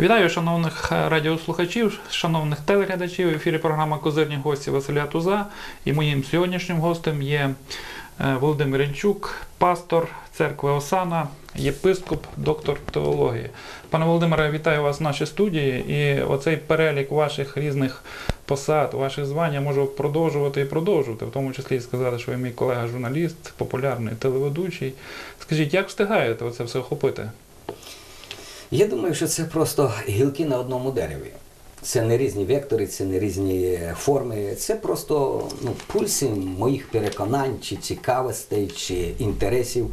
Вітаю шановних е, радіослухачів, шановних телеглядачів. В ефірі програма Козирні гості Василя Туза. І моїм сьогоднішнім гостем є е, Володимир Інчук, пастор церкви Осана, єпископ, доктор теології. Пане Володимире, вітаю вас в нашій студії. І оцей перелік ваших різних посад, ваших звань я можу продовжувати і продовжувати, в тому числі сказати, що ви мій колега-журналіст, популярний телеведучий. Скажіть, як встигаєте оце все охопити? Я думаю, що це просто гілки на одному дереві. Це не різні вектори, це не різні форми. Це просто ну, пульси моїх переконань, чи цікавостей, чи інтересів.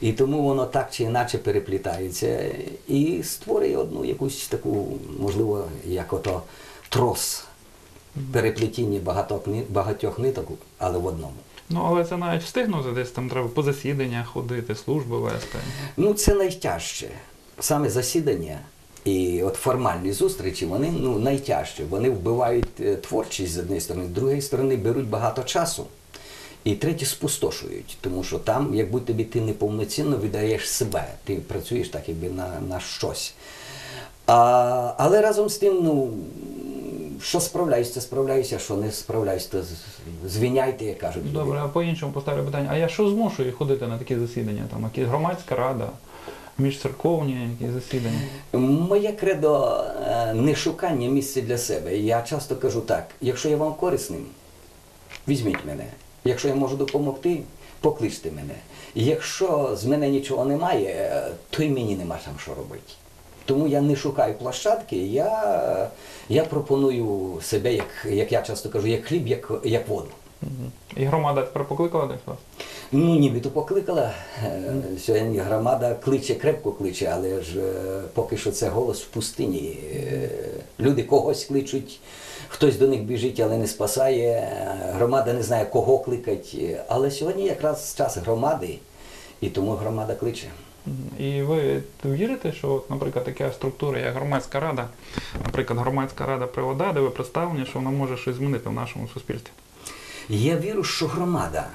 І тому воно так чи інакше переплітається і створює одну якусь таку, можливо, як ото трос переплетіння багатьох, багатьох ниток, але в одному. Ну, але це навіть встигнути десь там треба по засіданнях ходити, служби вести. Ну, це найтяжче. Саме засідання і от формальні зустрічі, вони ну, найтяжчі. Вони вбивають е, творчість з однієї сторони, з другої сторони беруть багато часу. І третє спустошують, тому що там, як будь тобі ти неповноцінно віддаєш себе, ти працюєш так, якби на, на щось. А, але разом з тим, ну, що справляюся, справляюся, що не справляюся, то звіняйте, як кажуть. Добре, а по-іншому поставлю питання. А я що змушую ходити на такі засідання? Там якісь громадська рада, міжцерковні якісь засідання? Моє кредо е, не шукання місця для себе. Я часто кажу так: якщо я вам корисним, візьміть мене. Якщо я можу допомогти, покличте мене. Якщо з мене нічого немає, то й мені нема там що робити. Тому я не шукаю площадки, я, я пропоную себе, як, як я часто кажу, як хліб, як, як воду. І громада тепер покликала десь вас? Ну, нібито покликала. Е, Сьогодні громада кличе, крепко кличе, але ж е, поки що це голос в пустині. Е, Люди когось кличуть, хтось до них біжить, але не спасає. Громада не знає, кого кликать. Е, Але сьогодні якраз час громади, і тому громада кличе. І ви вірите, що, наприклад, така структура, як громадська рада, наприклад, громадська рада привода, де ви представлені, що вона може щось змінити в нашому суспільстві? Я вірю, що громада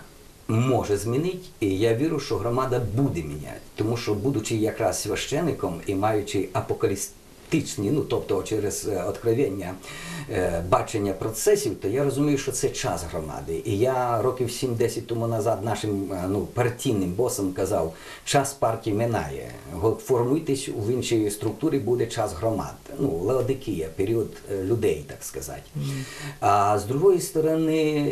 може змінити, і я вірю, що громада буде міняти. Тому що, будучи якраз священником і маючи апокалістичні, ну тобто через е, откровення е, бачення процесів, то я розумію, що це час громади. І я років 7-10 тому назад нашим е, ну, партійним босам казав, час партії минає. Формуйтесь в іншій структурі, буде час громад. Ну, Леодикія, період людей, так сказати. А з другої сторони,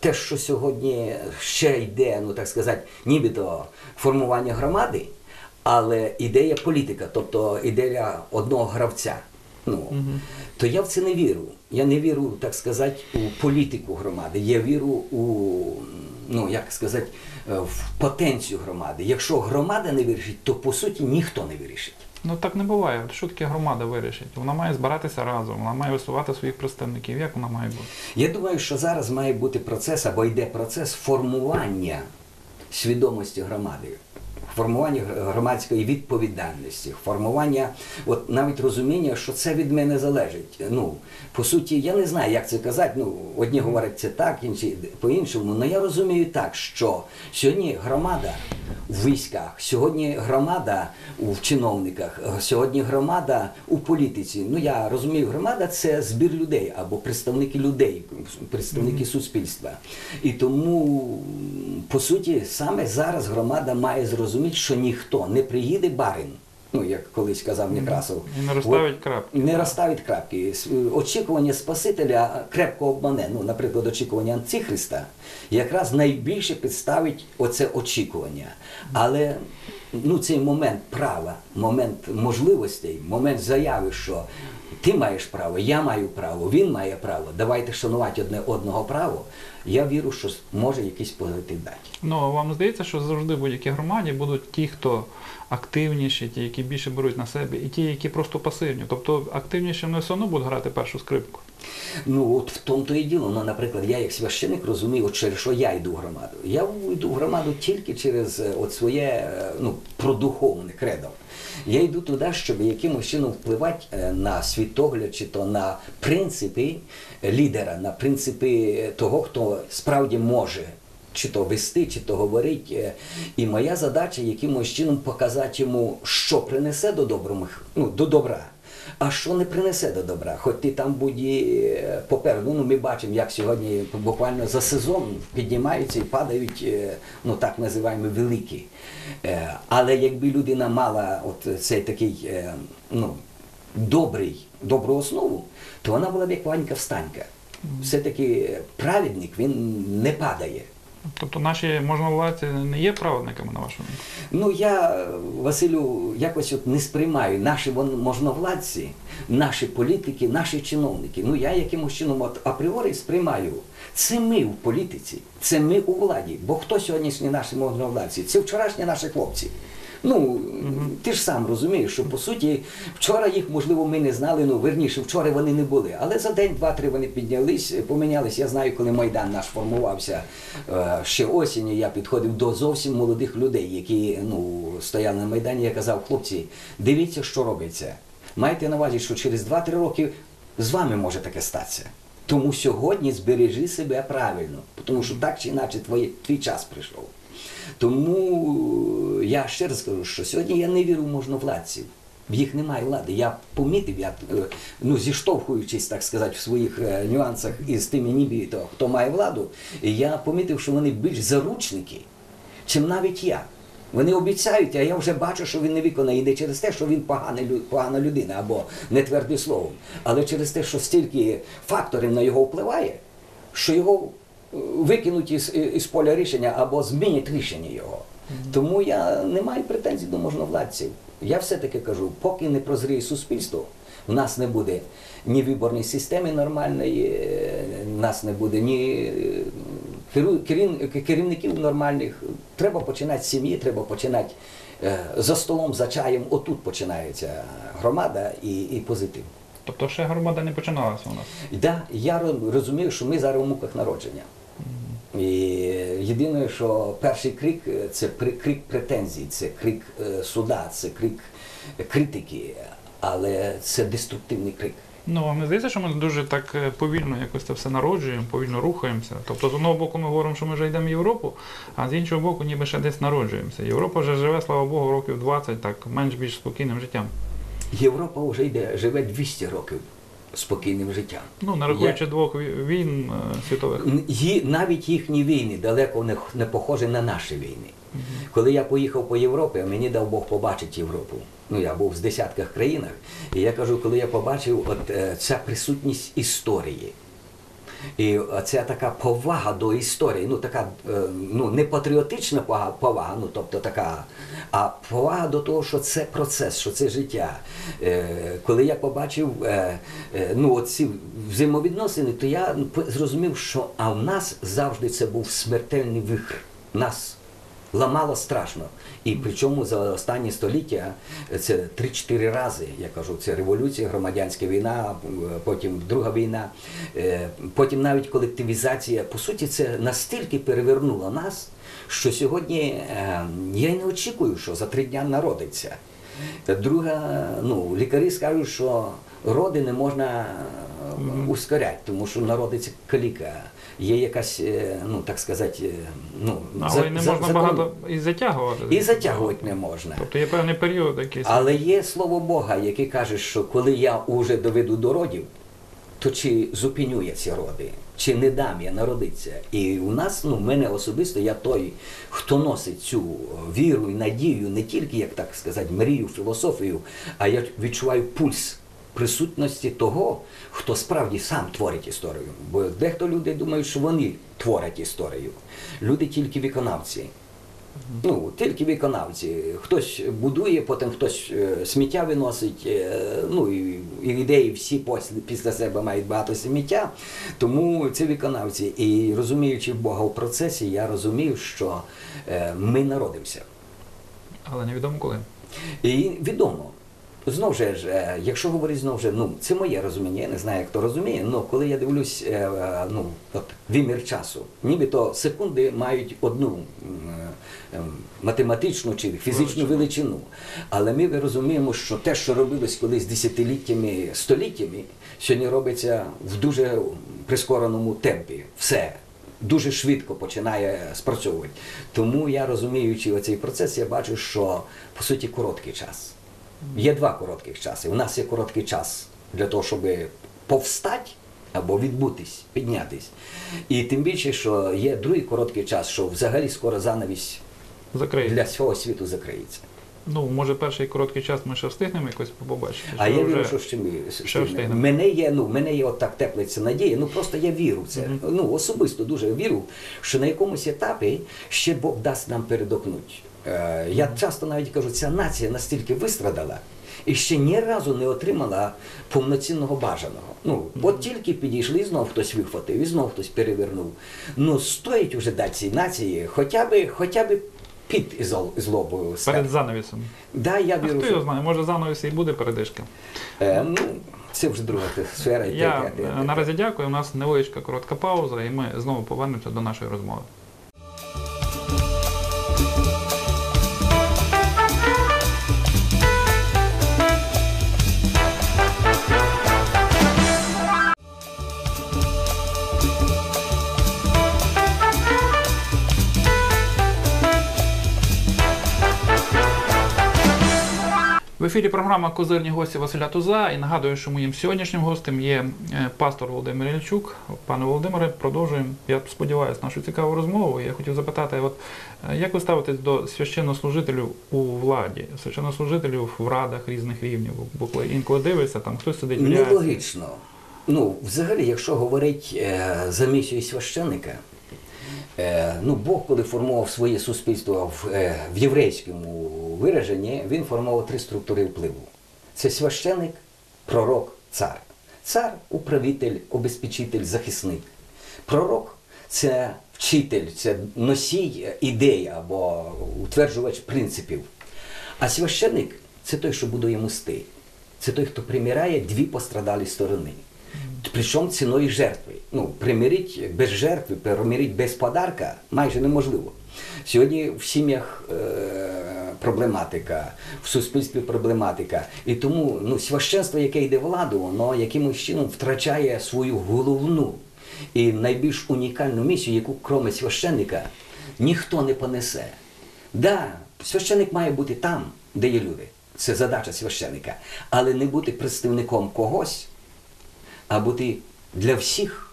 те, що сьогодні ще йде, ну так сказати, нібито формування громади, але ідея політика, тобто ідея одного гравця. Ну, то я в це не вірю. Я не вірю, так сказати, у політику громади. Я вірю у, ну як сказати, е, в потенцію громади. Якщо громада не вирішить, то по суті ніхто не вирішить. Ну так не буває. Що таке громада вирішить? Вона має збиратися разом, вона має висувати своїх представників. Як вона має бути? Я думаю, що зараз має бути процес або йде процес формування свідомості громади, формування громадської відповідальності, формування, от навіть розуміння, що це від мене залежить. Ну, по суті, я не знаю, як це казати. Ну, одні говорять це так, інші по-іншому. Але я розумію так, що сьогодні громада в військах, сьогодні громада в чиновниках, сьогодні громада у політиці. Ну я розумію, громада це збір людей або представники людей, представники суспільства. І тому, по суті, саме зараз громада має зрозуміти, що ніхто не приїде барин. Ну, як колись казав Некрасов. І не розставить крапки. Не розставить крапки. Очікування Спасителя крепко обмане. Ну, наприклад, очікування Антихриста якраз найбільше підставить оце очікування. Але ну, цей момент права, момент можливостей, момент заяви, що ти маєш право, я маю право, він має право, давайте шанувати одне одного право. Я вірю, що може якийсь позитив дати. Ну, а вам здається, що завжди в будь-якій громаді будуть ті, хто активніші, ті, які більше беруть на себе, і ті, які просто пасивні. Тобто активніші вони все одно будуть грати першу скрипку. Ну от в тому то і діло. Ну, наприклад, я як священик розумію, от через що я йду в громаду. Я йду в громаду тільки через е, от своє е, ну, продуховне кредо. Я йду туди, щоб якимось чином впливати е, на світогляд, чи то на принципи лідера, на принципи того, хто справді може. Чи то вести, чи то говорити. Е, І моя задача якимось чином показати йому, що принесе до доброго, ну, до добра. А що не принесе до добра? Хоч ти там будь е, попереду. Ну, ми бачимо, як сьогодні буквально за сезон піднімаються і падають, е, ну так називаємо, великі. Але якби людина мала от цей такий ну, добрий, добру основу, то вона була б як Ванька Встанька. Все-таки праведник він не падає. Тобто наші можновладці не є праведниками, на вашому? Ну я, Василю, якось от не сприймаю наші можновладці, наші політики, наші чиновники. Ну я якимось чином от апріорі сприймаю. Це ми в політиці, це ми у владі. Бо хто сьогоднішні наші можновладці? Це вчорашні наші хлопці. Ну, ти ж сам розумієш, що по суті вчора їх, можливо, ми не знали, ну верніше, вчора вони не були. Але за день, два-три вони піднялись, помінялись. Я знаю, коли Майдан наш формувався е, ще осінню, я підходив до зовсім молодих людей, які ну, стояли на Майдані. Я казав, хлопці, дивіться, що робиться. Майте на увазі, що через 2-3 роки з вами може таке статися. Тому сьогодні збережи себе правильно, тому що так чи інакше твій час прийшов. Тому я ще раз кажу, що сьогодні я не вірю в можновладців. В їх немає влади. Я помітив, я е, ну зіштовхуючись, так сказати, в своїх е, нюансах із тими нібито, хто має владу, я помітив, що вони більш заручники, чим навіть я. Вони обіцяють, а я вже бачу, що він не виконає не через те, що він поганий, лю- погана людина або не твердим словом, але через те, що стільки факторів на його впливає, що його е, викинуть із, із поля рішення або змінять рішення його. Тому я не маю претензій до можновладців. Я все-таки кажу, поки не прозріє суспільство, у нас не буде ні виборної системи нормальної, е, у нас не буде ні е, керу- керів- керівників нормальних. Треба починати з сім'ї, треба починати е, за столом, за чаєм. Отут починається громада і, і позитив. Тобто ще громада не починалася у нас. І Да, я ро- розумію, що ми зараз у муках народження. І єдине, що перший крик е, це крик претензій, це крик е, суда, це крик критики, але це деструктивний крик. Ну, вам не здається, що ми дуже так е, повільно якось це все народжуємо, повільно рухаємося. Тобто, з одного боку, ми говоримо, що ми вже йдемо в Європу, а з іншого боку, ніби ще десь народжуємося. Європа вже живе, слава Богу, років 20, так, менш-більш спокійним життям. Європа вже йде, живе 200 років спокійним життям. Ну, нарахуючи Я... двох війн е, світових. Ї, навіть їхні війни далеко не, не похожі на наші війни. Коли я поїхав по Європі, мені дав Бог побачити Європу. Ну, я був в десятках країнах, і я кажу, коли я побачив от, е, ця присутність історії. І ця така повага до історії, ну така е, ну, не патріотична повага, ну тобто така, а повага до того, що це процес, що це життя. Е, Коли я побачив е, ну, ці взаємовідносини, то я зрозумів, що а в нас завжди це був смертельний вихр. Нас ламало страшно. І причому за останні століття це 3-4 рази, я кажу, це революція, громадянська війна, потім Друга війна, е, потім навіть колективізація. По суті, це настільки перевернуло нас, що сьогодні е, я й не очікую, що за три дня народиться. Друга, ну, лікарі скажуть, що роди не можна е, ускоряти, тому що народиться каліка. Є якась, е, ну так сказати, е, ну, Але й не можна закон- багато і затягувати. і затягувати не можна. Тобто є певний період якийсь. Але є слово Бога, яке каже, що коли я уже доведу до родів, то чи зупиню я ці роди, чи не дам я народитися. І у нас, ну, мене особисто, я той, хто носить цю віру і надію, не тільки, як так сказати, мрію, філософію, а я відчуваю пульс присутності того, хто справді сам творить історію. Бо дехто люди думають, що вони творять історію. Люди тільки виконавці. Ну, тільки виконавці. Хтось будує, потім хтось е, сміття виносить. е, ну і, ідеї всі після, після себе мають багато сміття. Тому це виконавці. І розуміючи Бога в процесі, я розумів, що е, ми народимося. Але невідомо коли. І відомо. Знову ж, е, якщо говорити знову ж, ну це моє розуміння, я не знаю, як то розуміє, але коли я дивлюсь е, ну, от, вимір часу, нібито секунди мають одну е, ем, математичну чи фізичну величину. Але ми розуміємо, що те, що робилось колись десятиліттями, століттями, сьогодні робиться в дуже прискореному темпі. Все дуже швидко починає спрацьовувати. Тому я розуміючи оцей процес, я бачу, що по суті короткий час. Є два коротких часи. У нас є короткий час для того, щоб повстати або відбутись, піднятись. І тим більше, що є другий короткий час, що взагалі скоро занавість Закриє. для всього світу закриється. Ну, може, перший короткий час ми ще встигнемо якось побачити. А я вірю, що ще ми що встигнемо. мене є, ну мене є от так теплиться надія. Ну просто я вірю в це. Ну особисто дуже вірю, що на якомусь етапі ще Бог дасть нам передохнути. Е, я часто навіть кажу, ця нація настільки вистрадала. І ще ні разу не отримала повноцінного бажаного. Ну, от тільки підійшли, і знов хтось вихватив, і знов хтось перевернув. Ну, стоїть уже дати цій нації хоча б, хоча б під злобою. Перед занавісом. Да, я А хто його знає, може занавіс і буде передишка. Е, ну, це вже друга сфера. Я е, наразі дякую. У нас невеличка коротка пауза, і ми знову повернемося до нашої розмови. Ефірі програма Козирні гості Василя Туза. І нагадую, що моїм сьогоднішнім гостем є е, пастор Володимир Ільчук. Пане Володимире, продовжуємо. Я сподіваюся, нашу цікаву розмову. Я хотів запитати, от е, як ви ставитесь до священнослужителів у владі, священнослужителів в радах різних рівнів? Бо інколи дивишся, там хтось сидить. Нелогічно. Ну, взагалі, якщо говорить е, за місію священника, ну, Бог, коли формував своє суспільство в, е, в єврейському вираженні, він формував три структури впливу: це священик, пророк, цар. Цар управитель, обезпечитель, захисник. Пророк це вчитель, це носій ідей або утверджувач принципів. А священик це той, що будує мости. Це той, хто примиряє дві пострадалі сторони. Причому ціною жертви. Ну, примирить без жертви, примирить без подарка майже неможливо. Сьогодні в сім'ях е, проблематика, в суспільстві проблематика. І тому ну, священство, яке йде владу, воно якимось чином втрачає свою головну і найбільш унікальну місію, яку, кроме священника, ніхто не понесе. Да, священик має бути там, де є люди. Це задача священика. Але не бути представником когось, а бути для всіх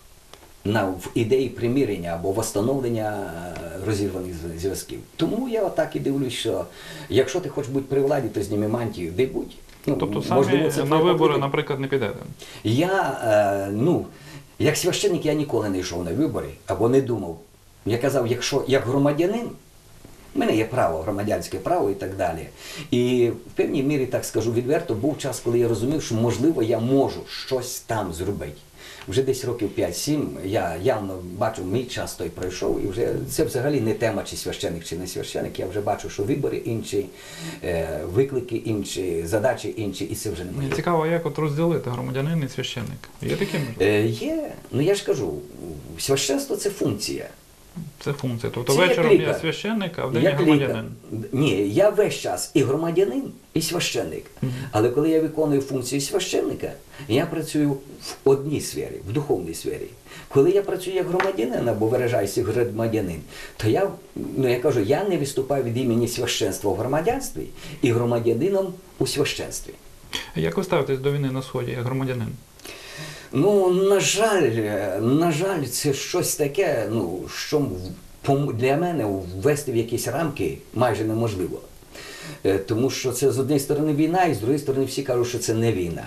на, в ідеї примирення або встановлення е, розірваних зв'язків. Тому я отак і дивлюсь, що якщо ти хочеш бути при владі, то зніми мантію, де будь. Ну, Тобто самі можливо, це на вибори, політика. наприклад, не підете. Я, е, ну, як священник, я ніколи не йшов на вибори або не думав. Я казав, якщо як громадянин, мене є право, громадянське право і так далі. І в певній мірі, так скажу відверто, був час, коли я розумів, що можливо я можу щось там зробити. Вже десь років 5-7 я явно бачу, мій час той пройшов, і вже це взагалі не тема, чи священик, чи не священик. Я вже бачу, що вибори інші, е, виклики інші, задачі інші, і це вже не моє. Мені цікаво, як от розділити громадянин і священник. Є таке? Є, ну я ж кажу, священство це функція. Це функція. Тобто Це як вечором я лікар. священник, а в день Як я громадянин. лікар. Ні, я весь час і громадянин, і священник. Але коли я виконую функції священника, я працюю в одній сфері, в духовній сфері. Коли я працюю як громадянин або виражаюся як громадянин, то я, ну я кажу, я не виступаю від імені священства в громадянстві і громадянином у священстві. Як ви ставитесь до війни на сході як громадянин? Ну, на жаль, на жаль, це щось таке, ну, що для мене ввести в якісь рамки майже неможливо. Е, Тому що це з однієї сторони війна, і з другої сторони всі кажуть, що це не війна.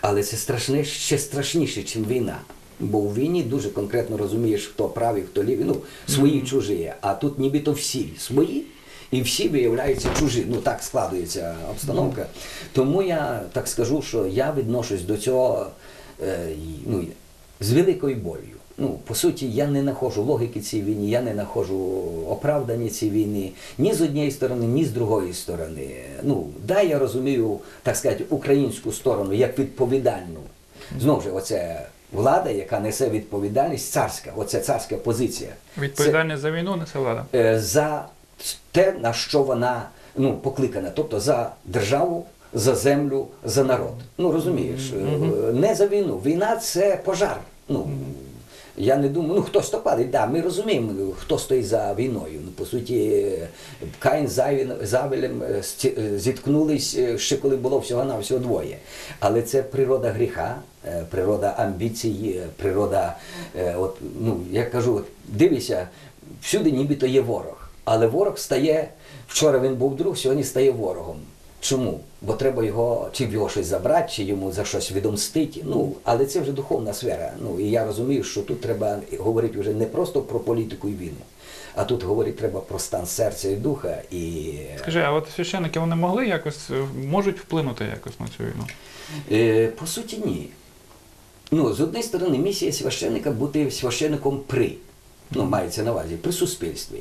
Але це страшне, ще страшніше, ніж війна. Бо у війні дуже конкретно розумієш, хто правий, хто лівий, ну, свої чужі. А тут нібито всі свої, і всі виявляються чужі. Ну так складується обстановка. Тому я так скажу, що я відношусь до цього ну, з великою болью. Ну, по суті, я не знаходжу логіки цій війні, я не знаходжу оправдання цій війни ні з однієї сторони, ні з другої сторони. Ну, да, я розумію, так сказати, українську сторону як відповідальну. Знову ж, оце влада, яка несе відповідальність, царська, оце царська позиція. Відповідальність за війну несе влада. Е, за те, на що вона ну, покликана, тобто за державу, за землю, за народ. Ну розумієш, е, не за війну. Війна це пожар. Ну, Я не думаю, ну хтось то палить, да, ми розуміємо, хто стоїть за війною. Ну, по суті, Каїн з Авін- з Авелем е, е, зіткнулись е, ще коли було всього на всього двоє. Але це природа гріха, е, природа амбіцій, е, природа, е, от, ну, я кажу, дивися, всюди нібито є ворог. Але ворог стає, вчора він був друг, сьогодні стає ворогом. Чому? Бо треба його чи в його щось забрати, чи йому за щось відомстити. Ну, але це вже духовна сфера. Ну і я розумію, що тут треба говорити вже не просто про політику і війну, а тут говорити треба про стан серця і духа. І Скажи, а от священники вони могли якось е, можуть вплинути якось на цю війну? е, по суті, ні. Ну, з однієї сторони, місія священника бути священником при. Ну, мається на увазі при суспільстві.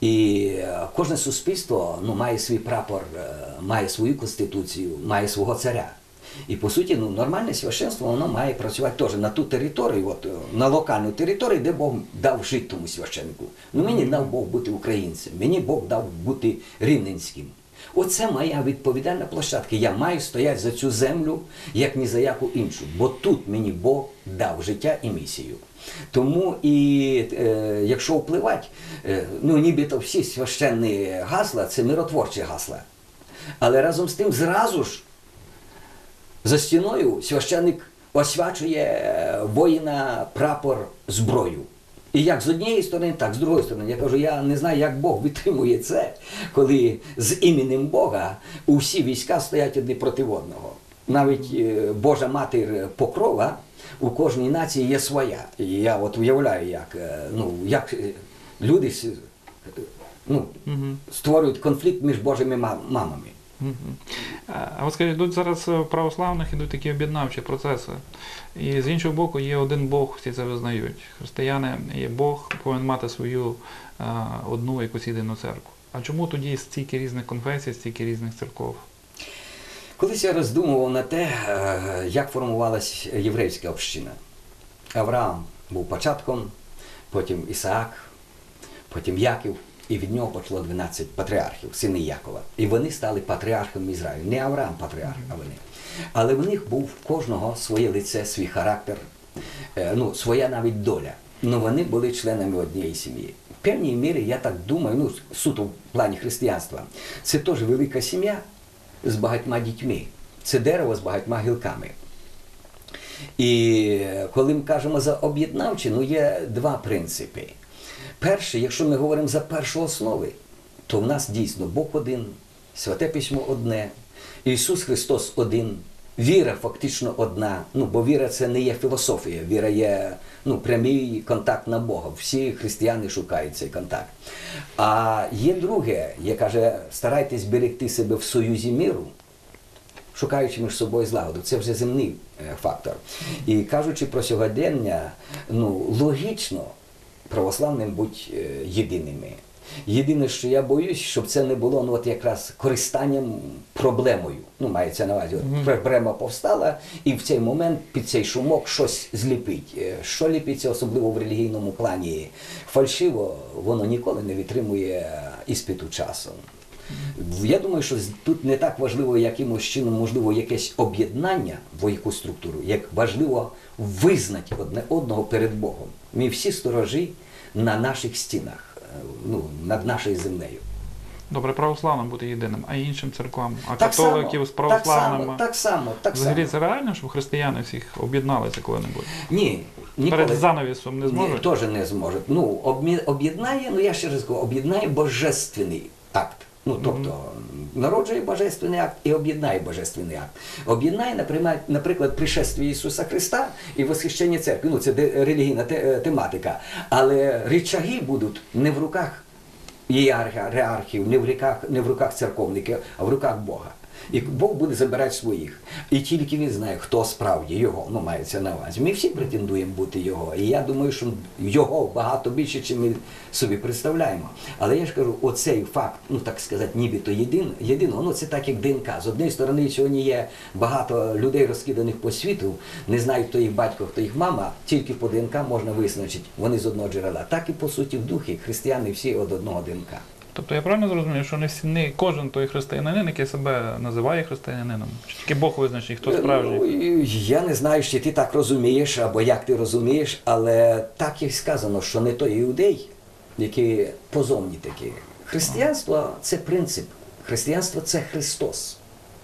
І е, кожне суспільство ну, має свій прапор, е, має свою конституцію, має свого царя. І по суті, ну, нормальне священство воно має працювати теж на ту територію, от, е, на локальну територію, де Бог дав жити тому священнику. Ну мені дав Бог бути українцем, мені Бог дав бути рівненським. Оце моя відповідальна площадка. Я маю стояти за цю землю, як ні за яку іншу. Бо тут мені Бог дав життя і місію. Тому і е, якщо впливати, е, ну нібито всі священні гасла це миротворчі гасла. Але разом з тим зразу ж за стіною священник освячує е, воїна прапор зброю. І як з однієї сторони, так з другої сторони. Я кажу, я не знаю, як Бог витримує це, коли з іменем Бога усі війська стоять одні проти одного. Навіть е, Божа матір Покрова у кожній нації є своя. І я от уявляю, як, е, ну, як е, люди е, ну, Угу. створюють конфлікт між Божими мамами. А от скажіть, йдуть зараз в православних ідуть такі об'єднавчі процеси. І з іншого боку, є один Бог, всі це визнають. Християни є Бог, повинен мати свою одну якусь єдину церкву. А чому тоді стільки різних конфесій, стільки різних церков? Колись я роздумував на те, е, як формувалась єврейська община. Авраам був початком, потім Ісаак, потім Яків, і від нього почало 12 патріархів, сини Якова. І вони стали патріархом Ізраїлю. Не Авраам патріарх, а вони. Але в них був в кожного своє лице, свій характер, е, ну, своя навіть доля. Ну вони були членами однієї сім'ї. В певній мірі, я так думаю, ну, суто в плані християнства, це теж велика сім'я з багатьма дітьми. Це дерево з багатьма гілками. І коли ми кажемо за об'єднавчі, ну є два принципи. Перше, якщо ми говоримо за першу основу, то в нас дійсно Бог один, Святе Письмо одне, Ісус Христос один, віра фактично одна. Ну, бо віра це не є філософія, віра є ну, прямий контакт на Бога. Всі християни шукають цей контакт. А є друге, яке каже, старайтесь берегти себе в союзі міру шукаючи між собою злагоду. Це вже земний е, фактор. І кажучи про сьогодення, ну логічно православним бути е, єдиними. Єдине, що я боюсь, щоб це не було ну, от якраз користанням проблемою. Ну, мається на увазі, от проблема повстала, і в цей момент під цей шумок щось зліпить. Е, Що ліпиться, особливо в релігійному плані, фальшиво, воно ніколи не витримує іспиту часу. Я думаю, що тут не так важливо якимось чином, можливо, якесь об'єднання в якусь структуру, як важливо визнати одне одного перед Богом. Ми всі сторожі на наших стінах, ну, над нашою землею. Добре, православним бути єдиним, а іншим церквам, а Так само, католиків з так само, так само, так Взагалі це реально, щоб християни всіх об'єдналися коли-небудь? Ні, ніколи. Перед занавісом не зможуть? Ні, теж не зможуть. Ну, об'єднає, ну я ще раз кажу, об'єднає божественний акт. Ну, тобто, народжує божественний акт і об'єднає божественний акт. Об'єднає, наприклад, пришествие Ісуса Христа і восхищення церкви. Ну, це релігійна е, тематика. Але речаги будуть не в руках ієрархів, не в руках, не в руках церковників, а в руках Бога. І Бог буде забирати своїх. І тільки він знає, хто справді його, ну мається на увазі. Ми всі претендуємо бути його. І я думаю, що його багато більше, ніж ми собі представляємо. Але я ж кажу, оцей факт, ну так сказати, нібито єдин, єдиного, ну це так як ДНК. З однієї сторони, сьогодні є багато людей, розкиданих по світу, не знають, хто їх батько, хто їх мама, тільки по ДНК можна визначити, вони з одного джерела. Так і по суті в духі християни всі від одного ДНК. Тобто я правильно зрозумів, що не всі не кожен той християнин, який себе називає християнином, чи тільки Бог визначить, хто справжній. Ну, я не знаю, чи ти так розумієш, або як ти розумієш, але так і сказано, що не той іудей, який позовні такі. Християнство це принцип. Християнство це Христос.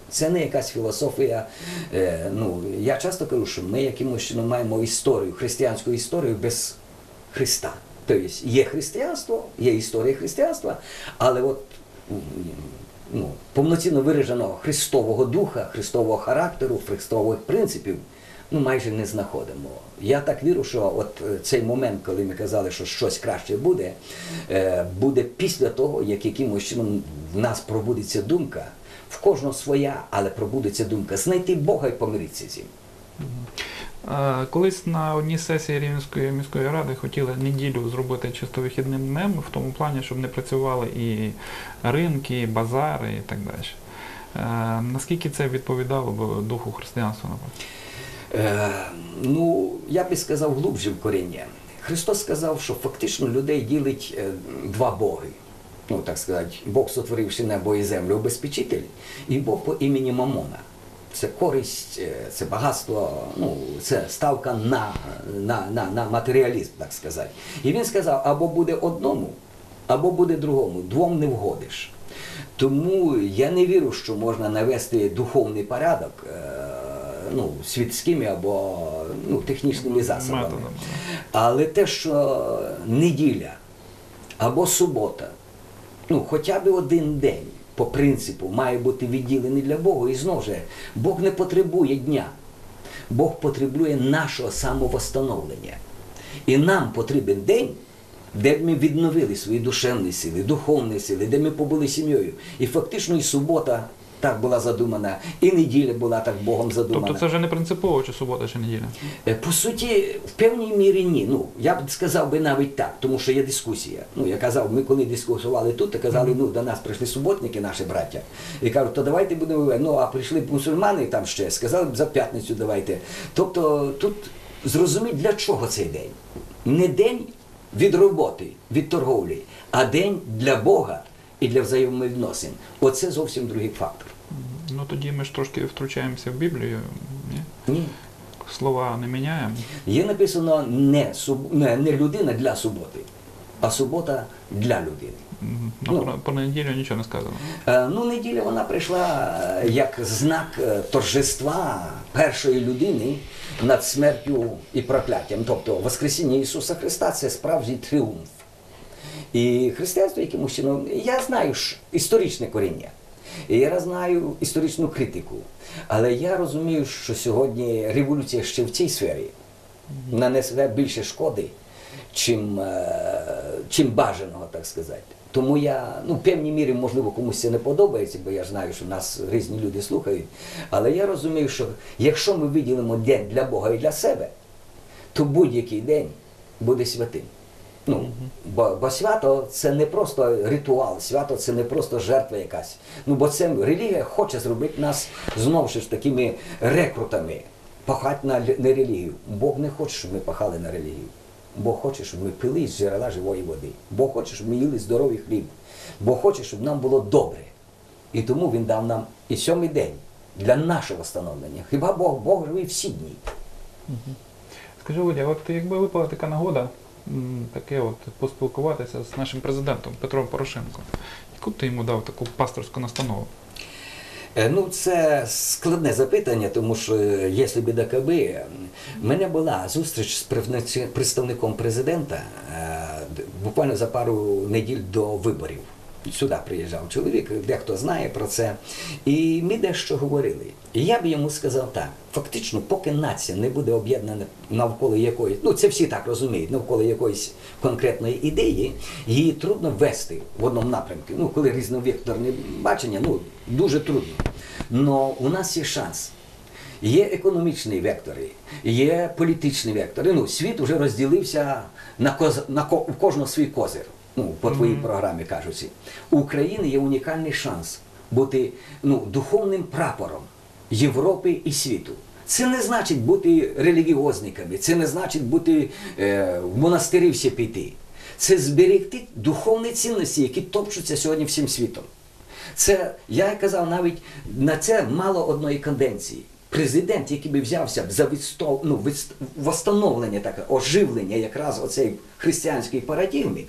Це не якась філософія. Е, ну, я часто кажу, що ми якимось чином маємо історію, християнську історію без Христа. Тобто є християнство, є історія християнства, але от ну, повноцінно вираженого Христового духа, Христового характеру, Христових принципів, ну майже не знаходимо. Я так вірю, що от е, цей момент, коли ми казали, що щось краще буде, е, буде після того, як якимось чином в нас пробудеться думка, в кожного своя, але пробудеться думка знайти Бога і помиритися з ним. Колись на одній сесії Рівненської міської ради хотіли неділю зробити чисто вихідним днем, в тому плані, щоб не працювали і ринки, і базари і так далі. Е, Наскільки це відповідало б духу християнства? Е, ну, я би сказав глубже в коріння. Христос сказав, що фактично людей ділить е, два боги. Ну, так сказати, Бог, сотворивши небо і землю, обезпечитель, і Бог по імені Мамона. Це користь, е, це багатство, ну, це ставка на, на, на, на матеріалізм, так сказати. І він сказав, або буде одному, або буде другому, двом не вгодиш. Тому я не вірю, що можна навести духовний порядок е, ну, світськими або ну, технічними засобами. Але те, що неділя або субота, ну хоча б один день по принципу має бути відділений для Бога. І знову ж, Бог не потребує дня. Бог потребує нашого самовостановлення. І нам потрібен день, де ми відновили свої душевні сили, духовні сили, де ми побули сім'єю. І фактично і субота так була задумана, і неділя була так Богом задумана. Тобто це вже не принципово, чи субота, чи неділя. Е, По суті, в певній мірі ні. Ну, я б сказав би навіть так, тому що є дискусія. Ну, я казав, ми коли дискусували тут, то казали, ну, до нас прийшли суботники, наші браття, і кажуть, то давайте будемо. Ну, а прийшли б мусульмани там ще, сказали б за п'ятницю давайте. Тобто тут зрозуміть, для чого цей день. Не день від роботи, від торговлі, а день для Бога і для взаємовідносин. Оце зовсім другий фактор. Ну тоді ми ж трошки втручаємося в Біблію. Ні? Ні. Слова не міняємо. Є написано не, суб... не, не людина для суботи, а субота для людини. Ну. Ну, про, про неділю нічого не сказано. Е, Ну, неділя вона прийшла е, як знак е, торжества першої людини над смертю і прокляттям. Тобто Воскресіння Ісуса Христа це справжній тріумф. І християнство якимось чином, я знаю ж історичне коріння. І я знаю історичну критику. Але я розумію, що сьогодні революція ще в цій сфері нанесе більше шкоди, чим, е, чим бажаного, так сказати. Тому я, ну, в певній мірі, можливо, комусь це не подобається, бо я знаю, що нас різні люди слухають. Але я розумію, що якщо ми виділимо день для Бога і для себе, то будь-який день буде святим. Ну, бо, бо свято це не просто ритуал, свято це не просто жертва якась. Ну, бо це релігія хоче зробити нас знову ж такими рекрутами, пахати на, на релігію. Бог не хоче, щоб ми пахали на релігію. Бог хоче, щоб ми пили з джерела живої води. Бог хоче, щоб ми їли здоровий хліб. Бог хоче, щоб нам було добре. І тому Він дав нам і сьомий день для нашого становлення. Хіба Бог, Бог живий всі дні. Скажи, Володя, от якби випала така нагода, таке от поспілкуватися з нашим президентом Петром Порошенком, яку ти йому дав таку пасторську настанову? Е, Ну, це складне запитання, тому що є якщо докаби. У мене була зустріч з представником президента е, буквально за пару неділь до виборів. Сюди приїжджав чоловік, дехто знає про це. І ми дещо говорили. І я б йому сказав так: фактично, поки нація не буде об'єднана навколо якоїсь, ну це всі так розуміють, навколо якоїсь конкретної ідеї, її трудно вести в одному напрямку. Ну, коли різновекторне бачення, ну дуже трудно. Но у нас є шанс. Є економічні вектори, є політичні вектори. Ну, світ вже розділився на, коз... на ко... у кожного свій козир. Ну, по твоїй Мгм. програмі кажучи. У України є унікальний шанс бути ну, духовним прапором Європи і світу. Це не значить бути релігіозниками, це не значить бути е, в монастирі всі піти. це зберегти духовні цінності, які топчуться сьогодні всім світом. Це, я казав, навіть на це мало одної канденції. Президент, який би взявся б за відстов, ну, відст- восстановлення, таке, оживлення якраз оцей християнської парадігми,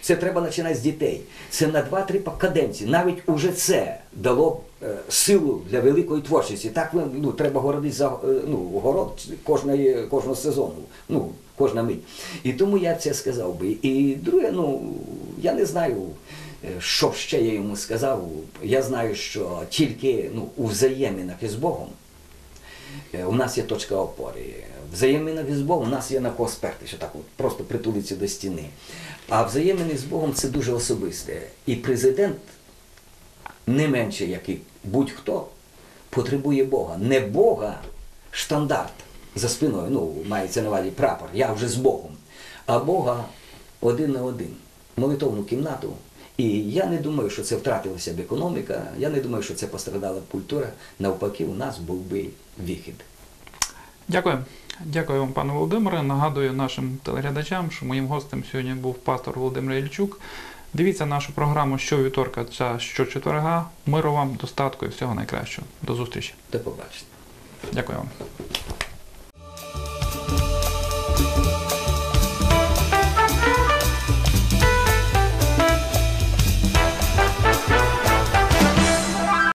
це треба починати з дітей. Це на 2-3 каденції. Навіть уже це дало е, силу для великої творчості. Так ну, треба городити за е, ну, город кожної, кожного сезону. Ну, кожна мить. І тому я це сказав би. І друге, ну, я не знаю. Е, Що ще я йому сказав? Я знаю, що тільки ну, у взаєминах із Богом е, у нас є точка опори. Взаєминах із Богом у нас є на кого сперти, що так от, просто притулиться до стіни. А взаємини з Богом це дуже особисте. І президент, не менше як і будь-хто, потребує Бога. Не Бога штандарт за спиною, ну, мається на увазі прапор, я вже з Богом, а Бога один на один, молитовну кімнату. І я не думаю, що це втратилася б економіка, я не думаю, що це пострадала б культура. Навпаки, у нас був би вихід. Дякую. Дякую вам, пане Володимире. Нагадую нашим телеглядачам, що моїм гостем сьогодні був пастор Володимир Ільчук. Дивіться нашу програму щовівторка та щочетверга. Миру вам, достатку і всього найкращого. До зустрічі. До побачення. Дякую вам.